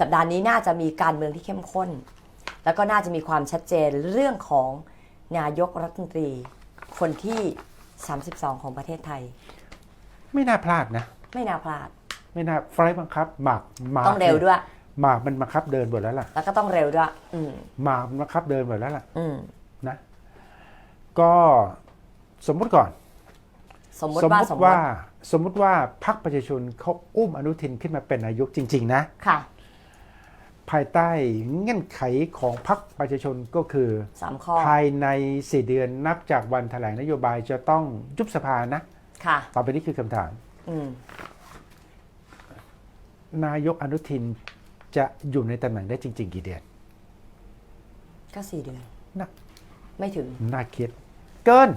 สัปดาห์นี้น่าจะมีการเมืองที่เข้มข้น แล้วก็น่าจะมีความชัดเจนเรื่องของนายกรัฐมนตรี คนที่ 32 ของประเทศไทย ไม่น่าพลาดนะ ไม่น่าพลาด ไม่น่าไฟล์บังคับ หมากหมากต้องเร็วด้วย หมากมันบังคับเดินหมดแล้วล่ะ แล้วก็ต้องเร็วด้วย อืมหมากมันบังคับเดินหมดแล้วล่ะ อืมนะ ก็สมมุติก่อน สมมติว่าสมมติว่าสมมุติว่าพรรคประชาชนเขาอุ้มอนุทินขึ้นมาเป็นนายกจริง ๆ นะ ค่ะ ภายใต้เงื่อนไขของพรรคประชาชนก็คือสามข้อ ภายใน 4 เดือนนับจากวันแถลงนโยบายจะต้องยุบสภานะ ค่ะ ต่อไปนี้คือคำถาม อืม นายกอนุทินจะอยู่ในตำแหน่งได้จริง ๆ กี่เดือนก็สี่เดือน น่ะไม่ถึง น่าคิด เกิน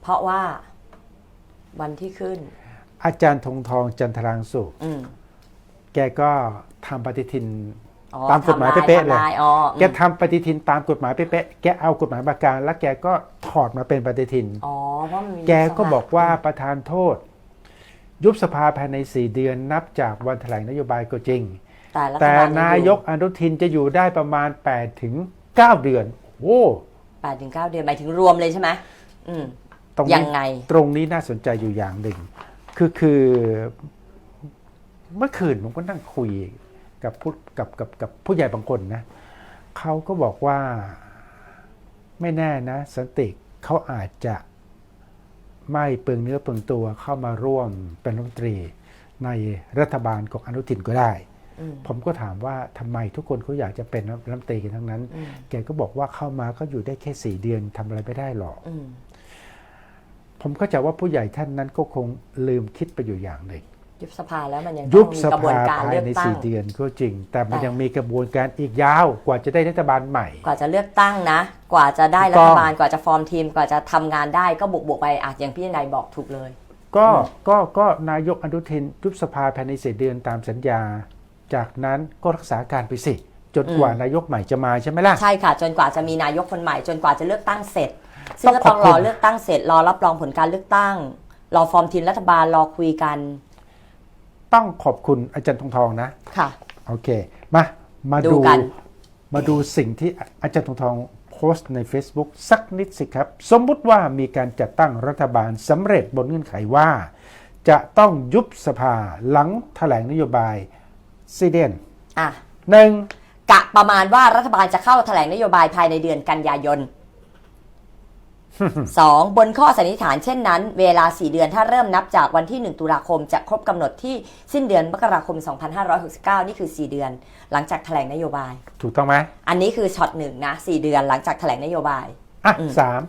เพราะว่า วันที่ขึ้น อาจารย์ธงทองจันทรางสุขอืม แกก็ทำปฏิทิน อ๋อตามกฎหมายทำลเป๊ะๆเลย ทำอ๋ออืมแกทำปฏิทินตามกฎหมายเป๊ะๆแกเอากฎหมายมาการแล้วแกก็ถอดมาเป็นปฏิทิน อ๋อเพราะมันมีแกก็สภาพบอกว่าประธานโทษ ยุบสภาภายใน 4 เดือนนับจากวันแถลงนโยบายก็จริง แต่รัฐแต่บาลนายกอนุทินจะอยู่ได้ประมาณ 8 ถึง 9 เดือน โอ้แปดถึงเก้าเดือนหมายถึงรวมเลยใช่ไหมอืม ตรงยันี้งไง ตรงนี้น่าสนใจอยู่อย่างหนึ่ง คือคือ เมื่อคืนผมก็นั่งคุย กับผู้กับกับกับผู้ใหญ่บางคนนะเขาก็บอกว่าไม่แน่นะ สันติเขาอาจจะไม่เปลืองเนื้อเปลืองตัวเข้ามาร่วมเป็นรัฐมนตรีในรัฐบาลของอนุทินก็ได้อืมผมก็ถามว่าทำไมทุกคนเขาอยากจะเป็นรัฐมนตรีกันทั้งนั้นอืมแกก็บอกว่าเข้ามาก็อยู่ได้แค่สี่เดือนทำอะไรไม่ได้หรอกอืมผมเข้าใจว่าผู้ใหญ่ท่านนั้นก็คงลืมคิดไปอยู่อย่างหนึ่ง ยุบสภาแล้วมันยังยุต้อบงมีสกระบวนภาการภายเลือกในตั้งสี่เดือนก็จริง แต่มันแต่ยังมีกระบวนการอีกยาวกว่าจะได้รัฐบาลใหม่ กว่าจะเลือกตั้งนะ กว่าจะได้ถูรักต้ฐองบาลกว่าจะฟอร์มทีม กว่าจะทำงานได้ก็บวกบวกๆไปอะอย่างพี่นายบอกถูกเลย ก็อืมก็ก็นายกอนุทินยุบสภาภายในสี่เดือนตามสัญญา จากนั้นก็รักษาการไปสิจนกว่านายกใหม่จะมาใช่ไหมล่ะใช่ค่ะ จนกว่าจะมีนายกคนใหม่ จนกว่าจะเลือกตั้งเสร็จซึ่งก็ต้ต้อองงขรอบอคุณเลือกตั้งเสร็จรอรับรองผลการเลือกตั้งรอฟอร์มทีมรัฐบาลรอคุยกัน ต้องขอบคุณอาจารย์ทองทองนะ ค่ะ โอเค มา มาดู ดูกัน มาดูสิ่งที่อาจารย์ทองทองโพสต์ใน Facebook สักนิดสิครับ สมมุติว่ามีการจัดตั้งรัฐบาลสำเร็จบนเงื่อนไขว่า จะต้องยุบสภาหลังแถลงนโยบายซีเดนอะหนึ่งกะประมาณว่ารัฐบาลจะเข้าแถลงนโยบายภายในเดือนกันยายน 2. บนข้อสันนิษฐานเช่นนั้น เวลา 4 เดือนถ้าเริ่มนับจากวันที่ 1 ตุลาคม จะครบกำหนดที่สิ้นเดือนมกราคม 2569 นี่คือ 4 เดือน หลังจากแถลงนโยบาย ถูกต้องไหมอันนี้คือช็อตหนึ่งนะ 4 เดือนหลังจากแถลงนโยบาย อะอืม สาม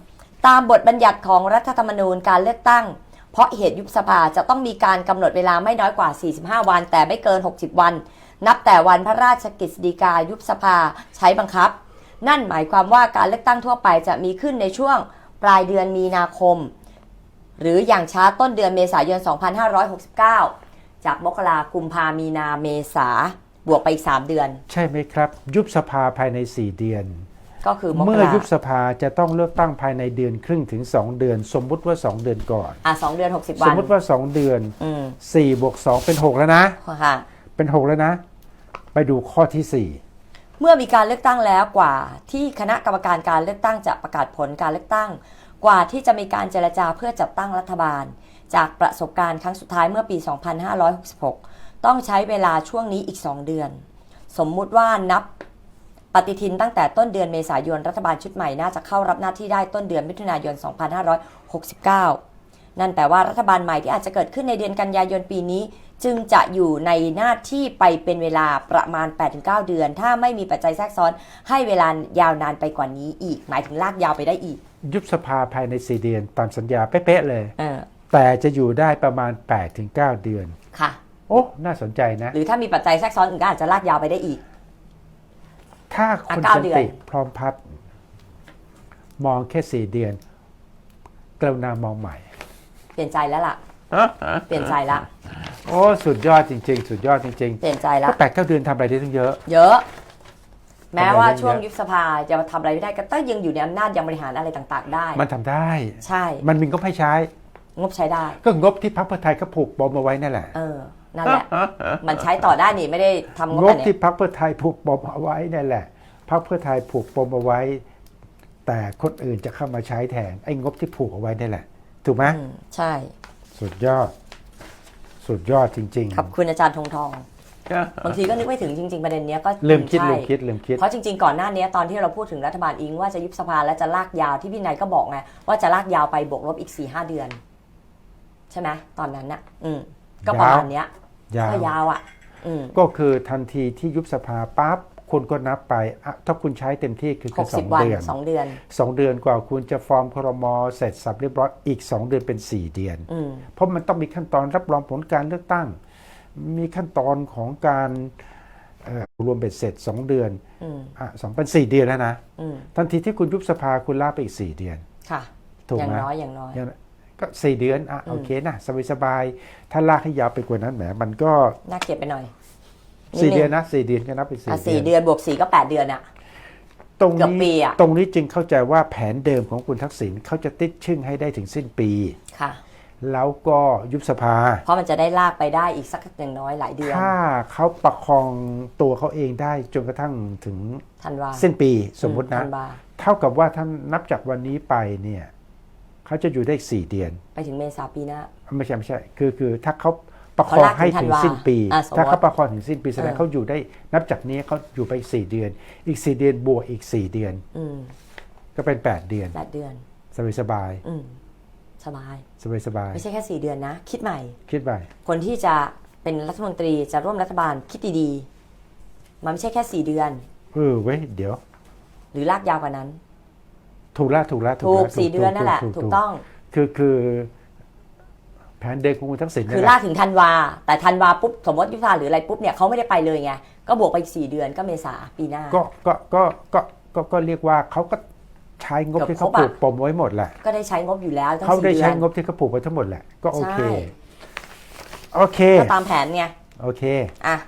ตามบทบัญญัติของรัฐธรรมนูญการเลือกตั้ง เพราะเหตุยุบสภาจะต้องมีการกำหนดเวลาไม่น้อยกว่า 45 วัน แต่ไม่เกิน 60 วัน นับแต่วันพระราชกฤษฎีกายุบสภาใช้บังคับ นั่นหมายความว่าการเลือกตั้งทั่วไปจะมีขึ้นในช่วง ปลายเดือนมีนาคม หรืออย่างช้าต้นเดือนเมษายน 2569 จากมกรากุมภามีนาเมษาบวกไปอีก 3 เดือน ใช่ไหมครับ ยุบสภาภายใน 4 เดือน ก็คือมกเมื่อรายุบสภาจะต้องเลือกตั้งภายในเดือนครึ่งถึง 2 เดือน สมมุติว่า 2 เดือนก่อน อะสองเดือน 60สวัมนมุติว่า 2 เดือนอืม4บวก2เป็น 6 แล้วนะ ค่ะ เป็น 6 แล้วนะ ไปดูข้อทีสี่ เมื่อมีการเลือกตั้งแล้วกว่าที่คณะกรรมการการเลือกตั้งจะประกาศผลการเลือกตั้ง กว่าที่จะมีการเจรจาเพื่อจัดตั้งรัฐบาล จากประสบการณ์ครั้งสุดท้ายเมื่อปี 2566 ต้องใช้เวลาช่วงนี้อีก 2 เดือน สมมุติว่านับปฏิทินตั้งแต่ต้นเดือนเมษายนรัฐบาลชุดใหม่น่าจะเข้ารับหน้าที่ได้ต้นเดือนมิถุนายน 2569 นั่นแปลว่ารัฐบาลใหม่ที่อาจจะเกิดขึ้นในเดือนกันยายนปีนี้ จึงจะอยู่ในหน้าที่ไปเป็นเวลาประมาณ 8-9 เดือน ถ้าไม่มีปัจจัยแทรกซ้อน ให้เวลายาวนานไปกว่านี้อีก หมายถึงลากยาวไปได้อีก ยุบสภาภายใน 4 เดือนตามสัญญาเป๊ะๆเลยเออแต่จะอยู่ได้ประมาณ 8-9ถึง9เดือน ค่ะ โอ้ น่าสนใจนะ หรือถ้ามีปัจจัยแทรกซ้อนอื่นก็อาจจะลากยาวไปได้อีก ถ้าคุณอะเก้าสันเดือน ติพร้อมพัฒน์มองแค่4เดือนกรุณามองใหม่ เปลี่ยนใจแล้วล่ะ เปลี่ยนใจละ โอ้สุดยอดจริง ๆ สุดยอดจริงเปลี่ยนใจๆละ ก็แปดเก้าเดือนทำอะไรได้ตั้งเยอะ เยอะ แม้ว่าทำอะไรได้ช่วงเยอะยุบสภาจะมาทำอะไรไม่ได้ก็ต้องยังอยู่ในอำนาจยังบริหารอะไรต่างๆ ได้ มันทำได้ ใช่ มันมีงบให้ใช้ งบใช้ได้ ก็งบที่พรรคเพื่อไทยเขาผูกบอมเอาไว้นั่นแหละ เออ นั่นแหละ มันใช้ต่อได้นี่ไม่ได้ทำงบงไปบเนี่ยที่พรรคเพื่อไทยผูกปมเอาไว้นั่นแหละพรรคเพื่อไทยผูกปมเอาไว้ แต่คนอื่นจะเข้ามาใช้แทนไอ้งบที่ผูกเอาไว้นี่แหละ ถูกไหมอืมใช่ สุดยอด สุดยอดจริงขอบคุณอาจารย์ธงทองบางทีก็นึกไม่ถึงจริง ๆ ประเด็นเนี้ยก็ๆลืมคิดใช่ลืมคิดลืมคิด เพราะจริงๆก่อนหน้านี้ตอนที่เราพูดถึงรัฐบาลอิงว่าจะยุบสภาและจะลากยาวที่พี่นายก็บอกไงว่าจะลากยาวไปบวกลบอีก4ี่ห้าเดือน ใช่ไหมตอนนั้นน่ะ อืม ก็ประมาณเนี้ยยาวก็ยาวอะอืมก็คือทันทีที่ยุบสภาปั๊บ คุณก็นับไปอะถ้าคุณใช้เต็มที่คือหแค่กสสิอบงวันเดือนสองเดือนสองเดือนกว่าคุณจะฟอร์มครมเสร็จสับเรียบร้อยอีก 2 เดือนเป็น 4 เดือนอืมเพราะมันต้องมีขั้นตอนรับรองผลการเลือกตั้ง มีขั้นตอนของการเอ่อรวมเบ็ดเสร็จ 2 เดือนอืมอะสองเป็น4เดือนแล้วนะอืมทันทีที่คุณยุบสภาคุณลาไปอีก 4 เดือนค่ะถูกอย่างไหมน้อยอย่างน้อยอย่างนั้นก็สี่เดือนอะอืมโอเคนะสบายสบายๆถ้าลากให้ยาวไปกว่านั้นแหมมันก็น่าเก็บไปหน่อย สี่ดเดือนนะสี่เดือนก็นับเป็นสี่อะเดืสี่อน เดือนบวกสี่ก็แปดเดือนอะ ตรงเกือบปีนี้อะ ตรงนี้จึงเข้าใจว่าแผนเดิมของคุณทักษิณเขาจะติดชึ่งให้ได้ถึงสิ้นปี ค่ะ แล้วก็ยุบสภา เพราะมันจะได้ลากไปได้อีกสักอย่างน้อยหลายเดือนถ้าเขาประคองตัวเขาเองได้จนกระทั่งถึงธันวาสิ้นปีสมมุตินะ ธันวาเท่ากับว่าถ้านับจากวันนี้ไปเนี่ยเขาจะอยู่ได้อีกสี่เดือน ไปถึงเมษาปีหน้า ไม่ใช่ไม่ใช่ คือคือถ้าเขา ประคเขาองลากถึงให้ถึงธันวาสิ้นปีอะสมมุติถ้าเขาประคองถึงสิ้นปีแสดงเออเขาอยู่ได้ นับจากนี้เขาอยู่ไปอีกสี่เดือน อีกสี่เดือนบวกอีกสี่เดือนอืมก็เป็นแปดเดือนแปดเดือน สบายสบายอืมสบายสบายสบายไม่ใช่แค่สี่เดือนนะ คิดใหม่ คิดไปคนที่จะเป็นรัฐมนตรีจะร่วมรัฐบาลคิดดีๆ มันไม่ใช่แค่สี่เดือนเออเว้ยเดี๋ยว หรือลากยาวกว่านั้น ถูกละถูกละถูกละสี่เดือนนั่นแหละถูกต้อง คือคือแผนเดิมของคุณทักษิณคืนั่อนแหลากละถึงธันวา แต่ธันวาปุ๊บสมมติยุบสภาหรืออะไรปุ๊บเนี่ยเขาไม่ได้ไปเลยไง ก็บวกไปอีกสี่เดือนก็เมษาปีหน้า ก็ก็ก็ก็ก็ก็เรียกว่าเขาก็ใช้งบเกือบที่เขาครบปอะลูกปมไว้หมดแหละ ก็ได้ใช้งบอยู่แล้วตั้งเขาสี่ได้เดือใช้นงบที่เขาปลูกไว้ทั้งหมดแหละ ก็โอเคใช่โอเค ก็ตามแผนไง โอเค อะ